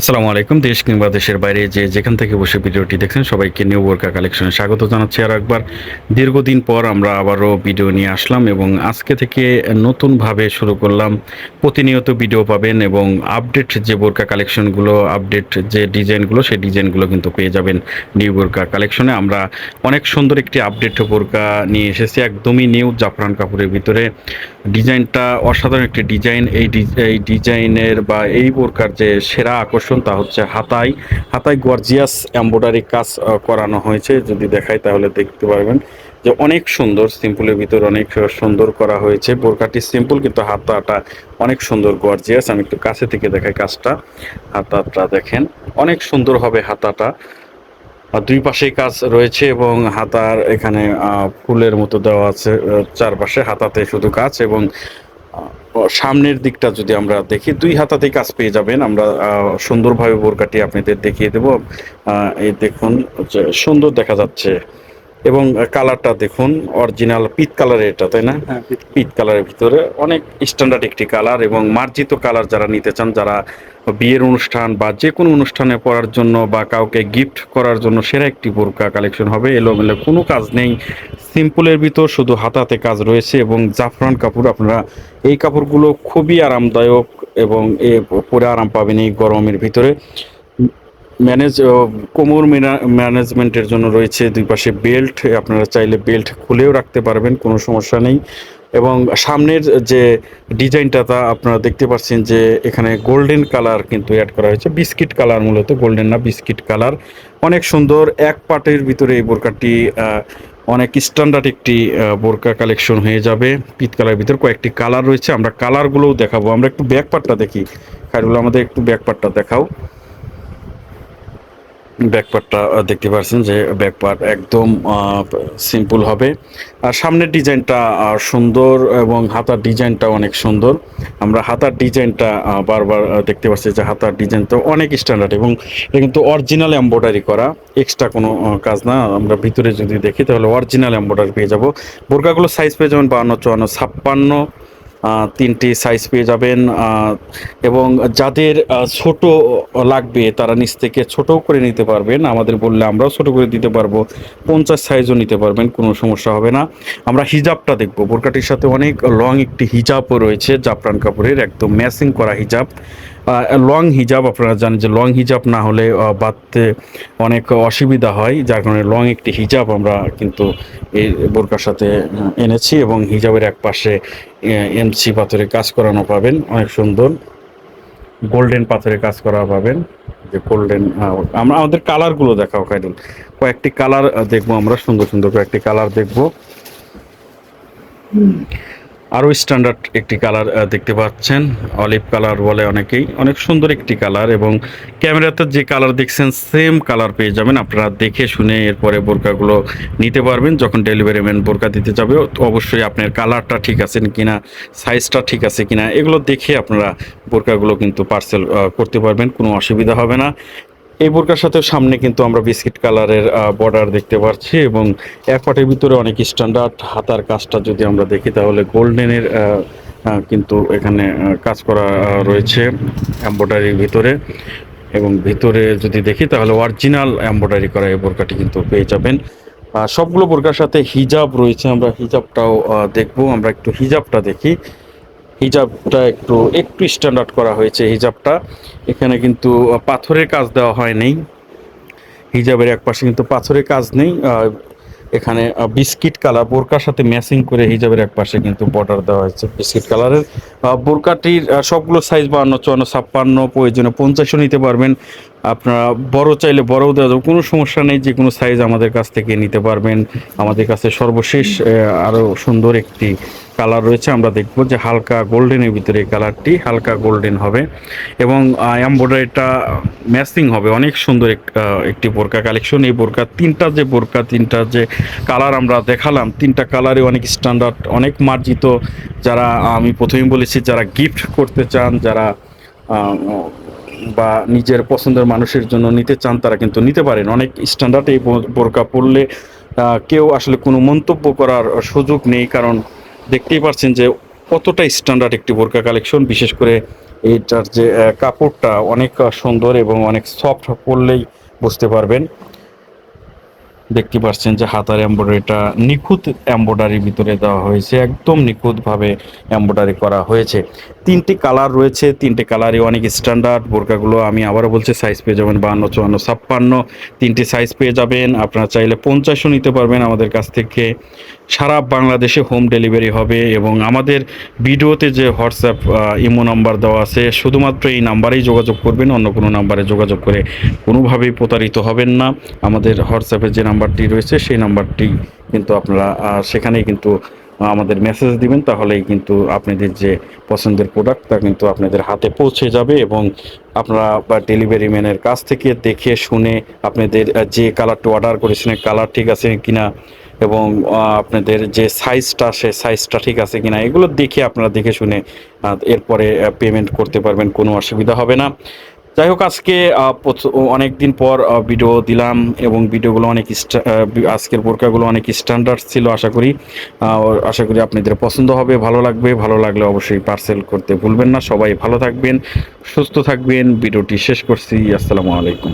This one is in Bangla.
আসসালামু আলাইকুম, দেশ কিংবা দেশের বাইরে যে যেখান থেকে বসে ভিডিওটি দেখছেন সবাইকে নিউ বোরকা কালেকশনে স্বাগত জানাচ্ছি আর একবার। দীর্ঘদিন পর আমরা আবারও ভিডিও নিয়ে আসলাম এবং আজকে থেকে নতুনভাবে শুরু করলাম। প্রতিনিয়ত ভিডিও পাবেন এবং আপডেট যে বোরকা কালেকশনগুলো, আপডেট যে ডিজাইনগুলো, সেই ডিজাইনগুলো কিন্তু পেয়ে যাবেন নিউ বোরকা কালেকশনে। আমরা অনেক সুন্দর একটি আপডেট বোরকা নিয়ে এসেছি, একদমই নিউ জাফরান কাপড়ের ভিতরে। ডিজাইনটা অসাধারণ একটি ডিজাইন। এই এই ডিজাইনের বা এই বোরকার যে সেরা আকর্ষণ তা হচ্ছে হাতায় হাতায় গর্জিয়াস এম্ব্রয়ডারি কাজ করানো হয়েছে। যদি দেখাই তাহলে দেখতে পারবেন যে অনেক সুন্দর সিম্পলের ভিতর অনেক সুন্দর করা হয়েছে। বোরকাটি সিম্পল, কিন্তু হাতাটা অনেক সুন্দর, গর্জিয়াস। আমি একটু কাছে থেকে দেখাই কাজটা। হাতাটা দেখেন, অনেক সুন্দর হবে হাতাটা। দুই পাশেই কাজ রয়েছে এবং হাতার এখানে ফুলের মতো দেওয়া আছে চারপাশে হাতাতে শুধু কাজ এবং সামনের দিকটা যদি আমরা দেখি, দুই হাতাতেই কাজ পেয়ে যাবেন। আমরা সুন্দরভাবে বোরকাটি আপনাদের দেখিয়ে দেব। এই দেখুন সুন্দর দেখা যাচ্ছে। এবং কালারটা দেখুন অরিজিনাল পিত কালারের এটা তাই না? হ্যাঁ, পিত কালারের ভিতরে অনেক স্ট্যান্ডার্ড একটি কালার এবং মার্জিত কালার যারা নিতে চান যারা বিয়ের অনুষ্ঠান বা যে কোনো অনুষ্ঠানে পরার জন্য বা কাউকে গিফট করার জন্য সেরা একটি বোরকা কালেকশন হবে এলোমেলো কোনো কাজ নেই। সিম্পলের ভিতর শুধু হাতাতে কাজ রয়েছে এবং জাফরান কাপড় আপনারা এই কাপড়গুলো খুবই আরামদায়ক এবং এ পরে আরাম পাবেন এই গরমের ভিতরে। ম্যানেজ কোমর মেনা- ম্যানেজমেন্টের জন্য রয়েছে দুই পাশে বেল্ট। আপনারা চাইলে বেল্ট খুলেও রাখতে পারবেন, কোনো সমস্যা নেই। এবং সামনের যে ডিজাইনটা তা আপনারা দেখতে পাচ্ছেন যে এখানে গোল্ডেন কালার কিন্তু অ্যাড করা হয়েছে। বিস্কিট কালার মূলত, গোল্ডেন না, বিস্কিট কালার। অনেক সুন্দর, এক পাটের ভিতরে এই বোরকাটি অনেক স্ট্যান্ডার্ড একটি বোরকা কালেকশন হয়ে যাবে। পিত কালার ভিতর কয়েকটি কালার রয়েছে, আমরা কালারগুলোও দেখাবো। আমরা একটু ব্যাক পার্টটা দেখি। খাইরুল আমাদের একটু ব্যাক পার্টটা দেখাও। ব্যাকপার্টটা দেখতে পাচ্ছেন যে ব্যাকপার্ট একদম সিম্পল হবে। আর সামনের ডিজাইনটা সুন্দর এবং হাতার ডিজাইনটা অনেক সুন্দর। আমরা হাতার ডিজাইনটা বারবার দেখতে পাচ্ছি যে হাতার ডিজাইনটা অনেক স্ট্যান্ডার্ড এবং এটা কিন্তু অরিজিনাল এম্ব্রয়ডারি করা। এক্সট্রা কোনো কাজ না। আমরা ভিতরে যদি দেখি, তাহলে অরিজিনাল এম্ব্রয়ডারি পেয়ে যাব। বোরকাগুলো সাইজ পেয়ে যাবেন বাহান্ন, চুয়ান্ন, ছাপ্পান্ন। তিনটি সাইজ পেয়ে যাবেন এবং যাদের ছোট লাগবে তারা নিচ থেকে ছোটও করে নিতে পারবেন। আমাদের বললে আমরাও ছোট করে দিতে পারব, পঞ্চাশ সাইজও নিতে পারবেন, কোনো সমস্যা হবে না। আমরা হিজাবটা দেখব। বোরকাটির সাথে অনেক লং একটি হিজাবও রয়েছে, জাফরান কাপড়ের একদম ম্যাচিং করা হিজাব। লং হিজাব আপনারা জানেন যে লং হিজাব না হলে বাঁধতে অনেক অসুবিধা হয়। যার কারণে লং একটি হিজাব আমরা কিন্তু এই বোরকার সাথে এনেছি এবং হিজাবের এক পাশে এমসি পাথরে কাজ করানো পাবেন। অনেক সুন্দর। গোল্ডেন পাথরে কাজ করা পাবেন। যে গোল্ডেন আমরা, আমাদের কালারগুলো দেখাও, খাইরুল। কয়েকটি কালার দেখব আমরা। সুন্দর সুন্দর কয়েকটি কালার দেখব। আরও স্ট্যান্ডার্ড একটি কালার দেখতে পাচ্ছেন। অলিভ কালার বলে অনেকেই। অনেক সুন্দর একটি কালার এবং ক্যামেরাতে যে কালার দেখছেন সেম কালার পেয়ে যাবেন। আপনারা দেখে শুনে এরপরে বোরকাগুলো নিতে পারবেন। যখন ডেলিভারি ম্যান বোরকা দিতে যাবে অবশ্যই আপনার কালারটা ঠিক আছে কিনা সাইজটা ঠিক আছে কিনা, এগুলো দেখে আপনারা বোরকাগুলো কিন্তু পার্সেল করতে পারবেন। কোনো অসুবিধা হবে না। এই বোরকার সাথে সামনে কিন্তু আমরা বিস্কিট কালারের বর্ডার দেখতে পাচ্ছি এবং এক পাটের ভিতরে অনেক স্ট্যান্ডার্ড হাতার কাজটা যদি আমরা দেখি তাহলে গোল্ডেনের কিন্তু এখানে কাজ করা রয়েছে এম্ব্রয়ডারির ভিতরে এবং ভিতরে যদি দেখি তাহলে অরিজিনাল এম্ব্রয়ডারি করা এই বোরকাটি কিন্তু পেয়ে যাবেন। সবগুলো বোরকার সাথে হিজাব রয়েছে, আমরা হিজাবটাও দেখব, আমরা একটু হিজাবটা দেখি। হিজাবটা একটু একটু স্ট্যান্ডার্ড করা হয়েছে হিজাবটা। এখানে কিন্তু পাথরের কাজ দেওয়া হয়নি হিজাবের এক পাশে কিন্তু পাথরের কাজ নেই এখানে বিস্কিট কালার, বোরকার সাথে ম্যাচিং করে হিজাবের এক পাশে কিন্তু বর্ডার দেওয়া হয়েছে বিস্কিট কালারের। বোরকাটির সবগুলো সাইজ বাহান্ন, চুয়ান্ন, ছাপ্পান্ন, প্রয়োজনে পঞ্চাশও নিতে পারবেন। আপনারা বড় চাইলে বড়ও দেওয়া যাবে, কোনো সমস্যা নেই, যে কোনো সাইজ আমাদের কাছ থেকে নিতে পারবেন। আমাদের কাছে সর্বশেষ আরও সুন্দর একটি কালার রয়েছে, আমরা দেখব যে হালকা গোল্ডেনের ভিতরে কালারটি, হালকা গোল্ডেন হবে এবং এমব্রয়ডারিটা ম্যাচিং হবে, অনেক সুন্দর এক- একটি বোরকা কালেকশন এই বোরকা, তিনটা যে বোরকা, তিনটা যে কালার আমরা দেখালাম, তিনটা কালারে অনেক স্ট্যান্ডার্ড অনেক মার্জিত। যারা আমি প্রথমেই বলেছি, যারা গিফট করতে চান, যারা বা নিজের পছন্দের মানুষের জন্য নিতে চান, তারা কিন্তু নিতে পারেন। অনেক স্ট্যান্ডার্ড এই বোর- বোরকা পরলে কেউ আসলে কোনো মন্তব্য করার সুযোগ নেই, কারণ দেখতেই পাচ্ছেন যে কতটা স্ট্যান্ডার্ড একটি বোরকা কালেকশন বিশেষ করে এইটার যে কাপড়টা অনেক সুন্দর এবং অনেক সফট পরলেই বুঝতে পারবেন। দেখতে পাচ্ছেন যে হাতার এম্ব্রয়ডারিটা নিখুঁত এম্ব্রয়ডারির ভিতরে দেওয়া হয়েছে, একদম নিখুঁতভাবে এম্ব্রয়ডারি করা হয়েছে। তিনটি কালার রয়েছে, তিনটে কালারই অনেক স্ট্যান্ডার্ড। বোরকাগুলো আমি আবারও বলছি সাইজ পেয়ে যাবেন বাহান্ন, চুয়ান্ন, ছাপ্পান্ন। তিনটি সাইজ পেয়ে যাবেন, আপনারা চাইলে পঞ্চাশও নিতে পারবেন আমাদের কাছ থেকে। সারা বাংলাদেশে হোম ডেলিভারি হবে এবং আমাদের ভিডিওতে যে হোয়াটসঅ্যাপ ইমো নাম্বার দেওয়া আছে, শুধুমাত্র এই নাম্বারেই যোগাযোগ করবেন, অন্য কোনো নাম্বারে যোগাযোগ করে কোনোভাবেই প্রতারিত হবেন না। আমাদের হোয়াটসঅ্যাপে যে নাম্বারটি রয়েছে, সেই নাম্বারটি কিন্তু আপনারা সেখানেই কিন্তু আমাদের মেসেজ দিবেন, তাহলেই কিন্তু আপনাদের যে পছন্দের প্রোডাক্ট তা কিন্তু আপনাদের হাতে পৌঁছে যাবে এবং আপনারা বা ডেলিভারি ম্যানের কাছ থেকে দেখে শুনে আপনাদের যে কালারটা অর্ডার করেছেন কালার ঠিক আছে কিনা এবং আপনাদের যে সাইজটা সে সাইজটা ঠিক আছে কিনা, এগুলো দেখে আপনারা দেখে শুনে এরপরে পেমেন্ট করতে পারবেন, কোনো অসুবিধা হবে না। যাই হোক, আজকে অনেক দিন পর ভিডিও দিলাম এবং ভিডিওগুলো অনেক আজকের বোরকাগুলো অনেক স্ট্যান্ডার্ড ছিল, আশা করি। আশা করি আপনাদের পছন্দ হবে, ভালো লাগবে। ভালো লাগলে অবশ্যই পার্সেল করতে ভুলবেন না। সবাই ভালো থাকবেন, সুস্থ থাকবেন। ভিডিওটি শেষ করছি। আসসালামু আলাইকুম।